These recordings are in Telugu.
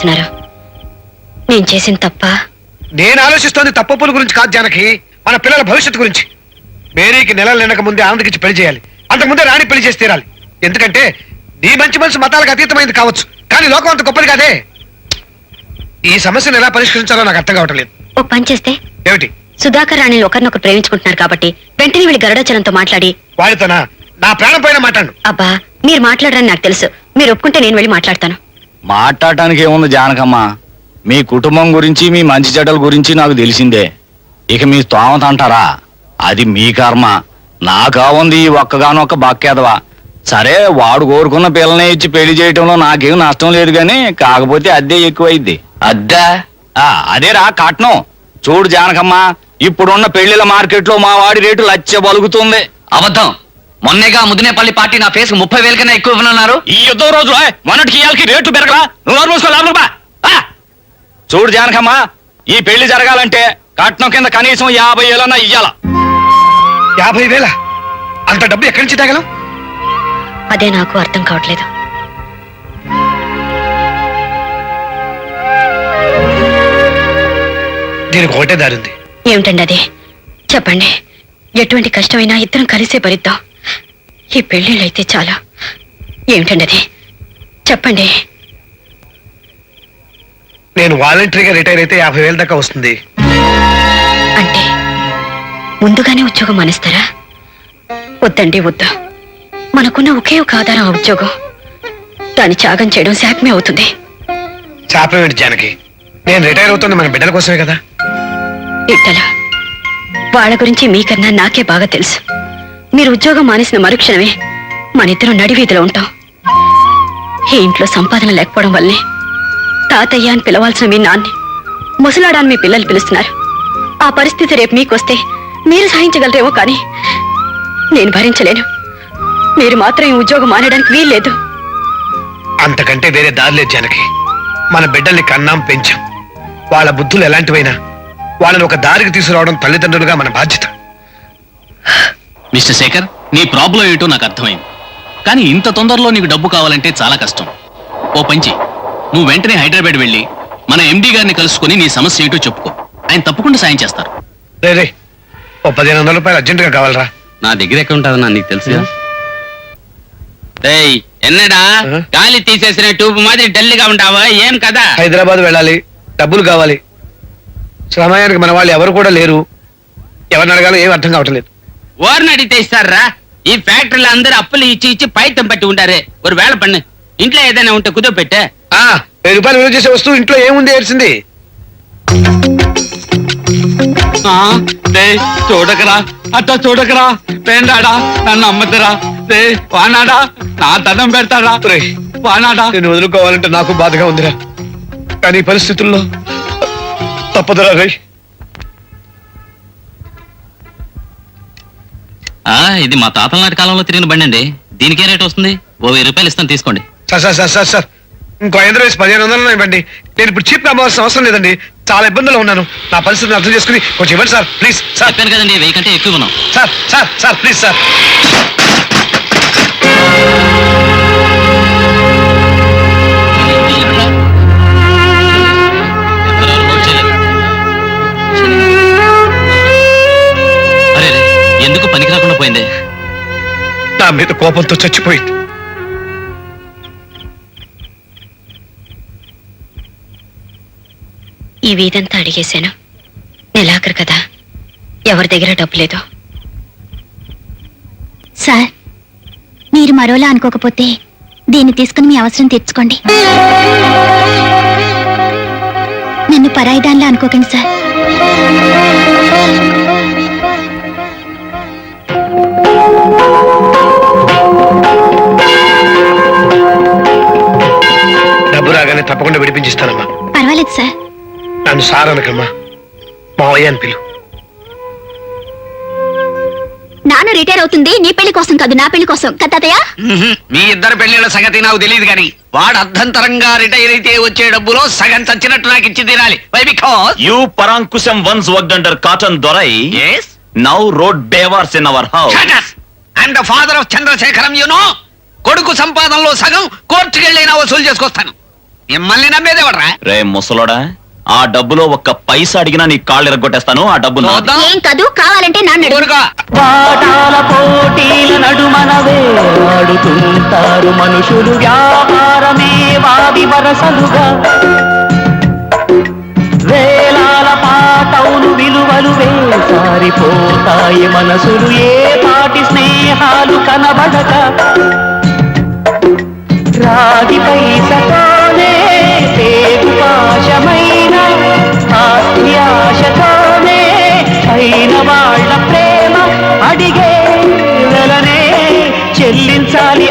ఆలోచిస్తున్నారు నేను చేసిన తప్ప? నేను ఆలోచిస్తోంది తప్పుల గురించి కాదు జానకి మన పిల్లల భవిష్యత్తు గురించి. మేరీకి నెలలు నిండక ముందే ఆనందకిచ్చి పెళ్ళి చేయాలి. అంతకుముందే రాణి పెళ్ళి చేసి తీరాలి. ఎందుకంటే నీ మంచి మనసు మతాలకు అతీతమైంది కావచ్చు. కానీ లోకం అంత గొప్పది కాదే. ఈ సమస్యను ఎలా పరిష్కరించాలో నాకు అర్థం కావటం లేదు. ఓ పని చేస్తే? ఏమిటి? సుధాకర్ రాణిని ఒకరినొకరు ప్రేమించుకుంటున్నారు కాబట్టి వెంటనే వీళ్ళు గరుడాచలంతో మాట్లాడి. వాడితోనా? నా ప్రాణం పైన మాట్లాడు. అబ్బా మీరు మాట్లాడరని నాకు తెలుసు. మీరు ఒప్పుకుంటే నేను వెళ్ళి మాట్లాడతాను. మాట్లాడటానికి ఏముంది జానకమ్మ? మీ కుటుంబం గురించి మీ మంచి చెడ్డల గురించి నాకు తెలిసిందే. ఇక మీ స్తోమత అంటారా? అది మీ కర్మ. నాకా ఉంది ఈ ఒక్కగానొక్క బక్కేదవా? సరే వాడు కోరుకున్న పిల్లని ఇచ్చి పెళ్ళి చేయటంలో నాకేం నష్టం లేదు గాని కాకపోతే అద్దె ఎక్కువైద్ది. అద్దె? ఆ, అదేరా కట్నం. చూడు జానకమ్మ ఇప్పుడున్న పెళ్ళిల మార్కెట్లో మా వాడి రేటు లచ్చ బలుగుతుంది అబద్ధం. మొన్నేగా ముదినేపల్లి పార్టీ నా ఫేస్ ముప్పై వేల కన్నా ఎక్కువ ఇవ్వనున్నారు. ఈ యుద్ధం రోజు మొన్నటికి ఇయాలకి రేట్లు పెరగరా? నువ్వు మూసుకో! చూడు జానకమ్మ ఈ పెళ్ళి జరగాలంటే కట్నం కింద కనీసం యాభై ఏళ్ళన్నా ఇయ్యాల. యాభై వేల? అంత డబ్బు ఎక్కడి నుంచి తగలం? అదే నాకు అర్థం కావట్లేదు. దీనికి ఒకటే దారి ఉంది. ఏమిటండి అది? చెప్పండి. ఎటువంటి కష్టమైనా ఇద్దరం కలిసే భరిద్దాం. ఈ పెళ్ళిళ్ళైతే చాలా. ఏమిటండి అది చెప్పండి. నేను వాలంటరీగా రిటైర్ అయితే యాభై వేల దాకా వస్తుంది. అంటే ముందుగానే ఉద్యోగం మానేస్తారా? వద్దండి వద్దు. మనకున్న ఒకే ఒక ఆధారం ఆ ఉద్యోగం. దాన్ని త్యాగం చేయడం శాపమే అవుతుంది. శాపం ఏంటి జానకి. నేను రిటైర్ అవుతుంది మన బిడ్డల కోసమే కదా. ఇట్టల. వాళ్ళ గురించి మీకన్నా నాకే బాగా తెలుసు. మీరు ఉద్యోగం మానేసిన మరుక్షణమే మన ఇద్దరం నడివీధిలో ఉంటాం. ఈ ఇంట్లో సంపాదన లేకపోవడం వల్లే తాతయ్య అని పిలవాల్సిన మీ నాన్ని ముసలాడాన్ని మీ పిల్లలు పిలుస్తున్నారు. ఆ పరిస్థితి రేపు మీకొస్తే మీరు సహించగలరేమో కానీ నేను భరించలేను. మీరు మాత్రం ఈ ఉద్యోగం మానేయడానికి వీల్లేదు. అంతకంటే వేరే దారి లేదు జానకి. మన బిడ్డల్ని కన్నాం పెంచాం. వాళ్ళ బుద్ధులు ఎలాంటివైనా వాళ్ళని ఒక దారికి తీసుకురావడం తల్లిదండ్రులుగా మన బాధ్యత. మిస్టర్ శేఖర్ నీ ప్రాబ్లం ఏంటో నాకు అర్థమైంది. కానీ ఇంత తొందరలో నీకు డబ్బు కావాలంటే చాలా కష్టం. ఓ పంచి నువ్వు వెంటనే హైదరాబాద్ వెళ్ళి మన ఎండి గారిని కలుసుకొని నీ సమస్య ఏంటో చెప్పుకో. ఆయన తప్పకుండా సాయం చేస్తారు. రే రే ఓ పదిహేను వందల రూపాయలు అర్జెంటుగా కావాలరా. నా దగ్గర ఎక్కడ ఉంటుందన్నా నీకు తెలుసుగా? ఎన్నడా? ఆ? గాలి తీసేసిన ట్యూబ్ మాదిరి డల్గా ఉంటావా? ఏం కదా హైదరాబాద్ వెళ్ళాలి డబ్బులు కావాలి. సమయానికి మన వాళ్ళు ఎవరు కూడా లేరు. ఎవరిని అడగాలో ఏం అర్థం కావట్లేదు ఓర్ని అడిగితే ఇస్తారా? ఈ ఫ్యాక్టరీలో అందరూ అప్పులు ఇచ్చి ఇచ్చి పైతం పట్టి ఉంటారే ఒక వేళ పన్ను ఇంట్లో ఏదైనా ఉంటే కుదో పెట్టే. ఆ వెయ్యి రూపాయలు విలువ చేసే వస్తువు ఇంట్లో ఏముంది ఏడ్చింది? చూడకరా అట్ట చూడకరా పేండాడా నన్ను అమ్మతరా రే వానాడా నా ధనం పెడతాడా వానాడా. నేను వదులుకోవాలంటే నాకు బాధగా ఉందిరా. కానీ ఈ పరిస్థితుల్లో తప్పదురా రై ఇది మా తాతల నాటి కాలంలో తిరిగిన బండి అండి. దీనికే రేట్ వస్తుంది. ఓ వెయ్యి రూపాయలు ఇస్తాను తీసుకోండి. Sir sir sir sir sir. ఇంకో ఐదు వేసి పదిహేను వందలు ఇవ్వండి నేను ఇప్పుడు చీప్ అమ్మవలసిన అవసరం లేదండి. చాలా ఇబ్బందులు ఉన్నాను. నా పరిస్థితిని అర్థం చేసుకుని కొంచెం ఇవ్వండి సార్. Please sir. చెప్పాను కదండి వెయ్యి కంటే ఎక్కువ ఉన్నాం sir sir sir please sir. మీద కోపంతో చచ్చిపోయింది. ఈ వీధంతా అడిగేశాను. నెలాఖరు కదా. ఎవరి దగ్గర డబ్బు లేదు. సార్ మీరు మరోలా అనుకోకపోతే దీన్ని తీసుకుని మీ అవసరం తీర్చుకోండి. నన్ను పరాయిదాన్లా అనుకోకండి సార్. రాగానే తప్పకుండా విడిపించిస్తానమ్మా. పర్వాలేదు సార్. నన్ను సార్ అనకమ్మా మావయ్య అని పిలు. నాన్న రిటైర్ అవుతుంది నీ పెళ్ళి కోసం కాదు నా పెళ్ళి కోసం. కత్తాతయ్య మీ ఇద్దరు పెళ్ళిళ్ళ సంగతి నాకు తెలియదు కానీ వాడు అర్ధంతరంగా రిటైర్ అయితే వచ్చే డబ్బులో సగం చచ్చినట్టు నాకు ఇచ్చి తీరాలి. Why because you Parankusam once work under Cotton Dorai as now road బేవార్స్ in our house and the father of Chandrasekharam you know కొడుకు సంపాదనలో సగం కోర్టుకెళ్ళైనా వసూలు చేసుకొస్తాను. మిమ్మల్ని నమ్మేదేవడరా? రే ముసలోడా ఆ డబ్బులో ఒక్క పైసా అడిగినా నీ కాళ్ళు ఎరగొట్టేస్తాను ఆ డబ్బు నాది. చూద్దాం ఏం కాదు? కావాలంటే నాన్న ఊరుకో. పాఠాల పోటీల నడుమన వేలాడుతుంటారు మనుషులు వ్యాపారమే వాది వరసలుగా. వేలాల పాటౌలు విలువలు వేసారిపోతాయి మనసులు ఏ పాటి స్నేహాలు కనబడక. రాగి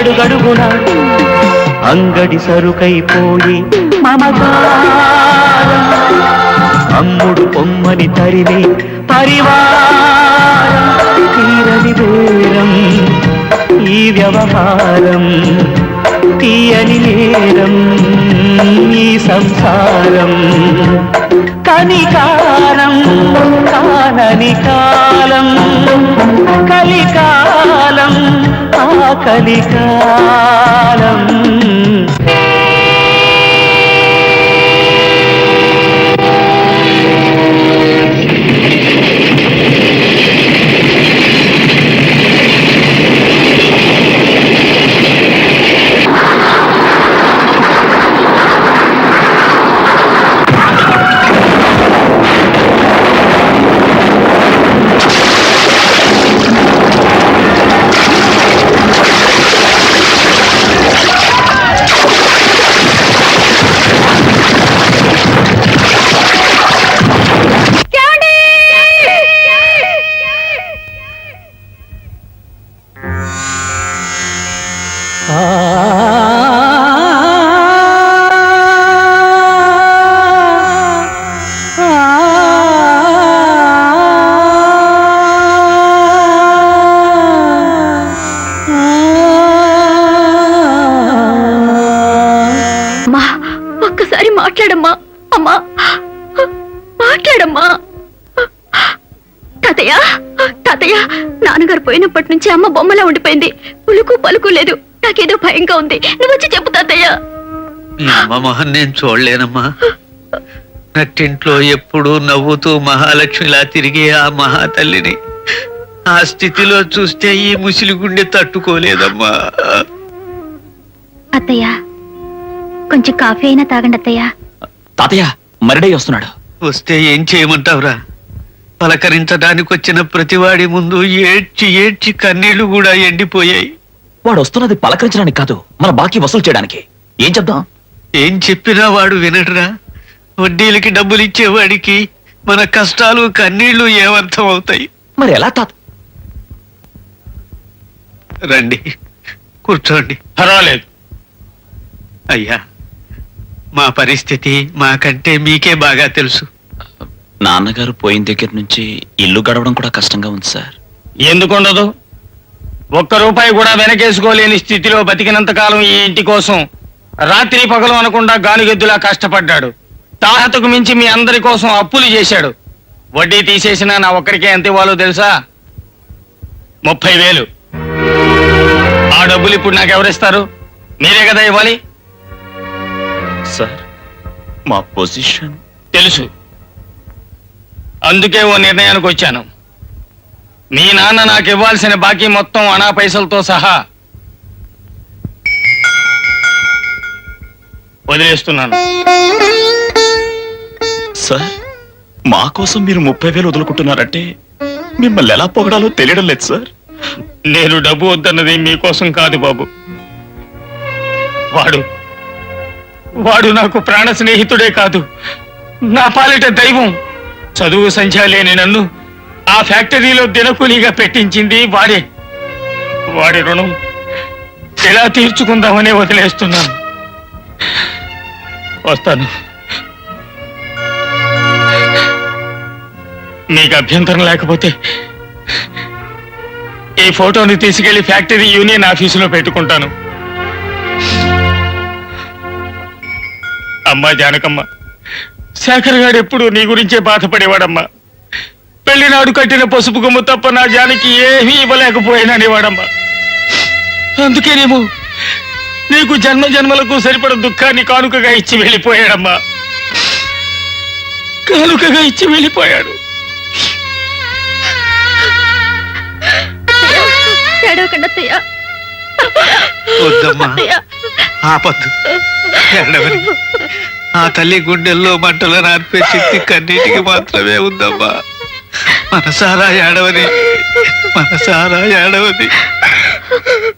అడుగడుగున అంగడి సరుకైపోయి మమకారం. అమ్ముడు పొమ్మని తరిమి పరివారం. తీరని వేరం ఈ వ్యవహారం తీయని నేరం ఈ సంసారం కనికారం కానని కాలం. కలి ఆ కలికాలం మాట్లాడమ్మా. అమ్మా. మాట్లాడమ్మా. తాతయ్య తాతయ్య నాన్నగారు పోయినప్పటి నుంచి అమ్మ బొమ్మలా ఉండిపోయింది. పులుకు పలుకు లేదు. నాకేదో భయంగా ఉంది. నువ్వు వచ్చి చెప్పు తాతయ్య. నేను చూడలేనమ్మా. నట్టింట్లో ఎప్పుడూ నవ్వుతూ మహాలక్ష్మిలా తిరిగే ఆ మహాతల్లిని ఆ స్థితిలో చూస్తే ఈ ముసిలి గుండె తట్టుకోలేదమ్మా. అత్తయ్య కొంచెం కాఫీ అయినా తాగండి అత్తయ్య. తాతయ్య మరిడై వస్తున్నాడు. వస్తే ఏం చేయమంటావురా? పలకరించడానికి వచ్చిన ప్రతివాడి ముందు ఏడ్చి ఏడ్చి కన్నీళ్ళు కూడా ఎండిపోయాయి. వాడు వస్తున్నది పలకరించడానికి కాదు మన బాకీ వసూలు చేయడానికి. ఏం చెప్దాం? ఏం చెప్పినా వాడు వినడురా. వడ్డీలకి డబ్బులు ఇచ్చేవాడికి మన కష్టాలు కన్నీళ్ళు ఏమర్థం అవుతాయి మరి ఎలా తాత? రండి కూర్చోండి. పర్వాలేదు. అయ్యా మా పరిస్థితి మాకంటే మీకే బాగా తెలుసు. నాన్నగారు పోయిన దగ్గర నుంచి ఇల్లు గడవడం కూడా కష్టంగా ఉంది సార్. ఎందుకుండదు? ఒక్క రూపాయి కూడా వెనకేసుకోలేని స్థితిలో బతికినంత కాలం ఈ ఇంటి కోసం రాత్రి పగలు అనకుండా గానుగెద్దులా కష్టపడ్డాడు. తాహతకు మించి మీ అందరి కోసం అప్పులు చేశాడు. వడ్డీ తీసేసినా నా ఒక్కరికే ఎంత ఇవ్వాలో తెలుసా? ముప్పై వేలు. ఆ డబ్బులు ఇప్పుడు నాకు ఎవరిస్తారు? మీరే కదా ఇవ్వాలి? సార్ మా పొజిషన్ తెలుసు. అందుకే ఓ నిర్ణయానికి వచ్చాను. మీ నాన్న నాకు ఇవ్వాల్సిన బాకీ మొత్తం అనా పైసలతో సహా వదిలేస్తున్నాను. సార్ మా కోసం మీరు ముప్పై వేలు వదులుకుంటున్నారంటే మిమ్మల్ని ఎలా పొగడాలో తెలియడం లేదు సార్. నేను డబ్బు వద్దన్నది మీకోసం కాదు బాబు. వాడు వాడు నాకు ప్రాణ స్నేహితుడే కాదు. నా పాలిట దైవం. చదువు సంఖ్య లేని నన్ను ఆ ఫ్యాక్టరీలో దినకూలీగా పెట్టించింది వాడే. వాడి రుణం ఎలా తీర్చుకుందామని వదిలేస్తున్నాను. వస్తాను. మీకు అభ్యంతరం లేకపోతే ఈ ఫోటోని తీసుకెళ్ళి ఫ్యాక్టరీ యూనియన్ ఆఫీసులో పెట్టుకుంటాను. అమ్మా జానకమ్మ. శేఖర్ గారు ఎప్పుడు నీ గురించే బాధపడేవాడమ్మా. పెళ్ళినాడు కట్టిన పసుపు కొమ్ము తప్ప నా జానకి ఏమీ ఇవ్వలేకపోయిననేవాడమ్మా అందుకేనేమో నీకు జన్మ జన్మలకు సరిపడ దుఃఖాన్ని కానుకగా ఇచ్చి వెళ్ళిపోయాడమ్మా. కానుకగా ఇచ్చి వెళ్ళిపోయాడు. వద్దమ్మా. ఆపద్దు. ఆ తల్లి గుండెల్లో మంటలు నార్పే శక్తి కన్నీటికి మాత్రమే ఉందమ్మా. మనసారా ఏడవని. మనసారా ఏడవని.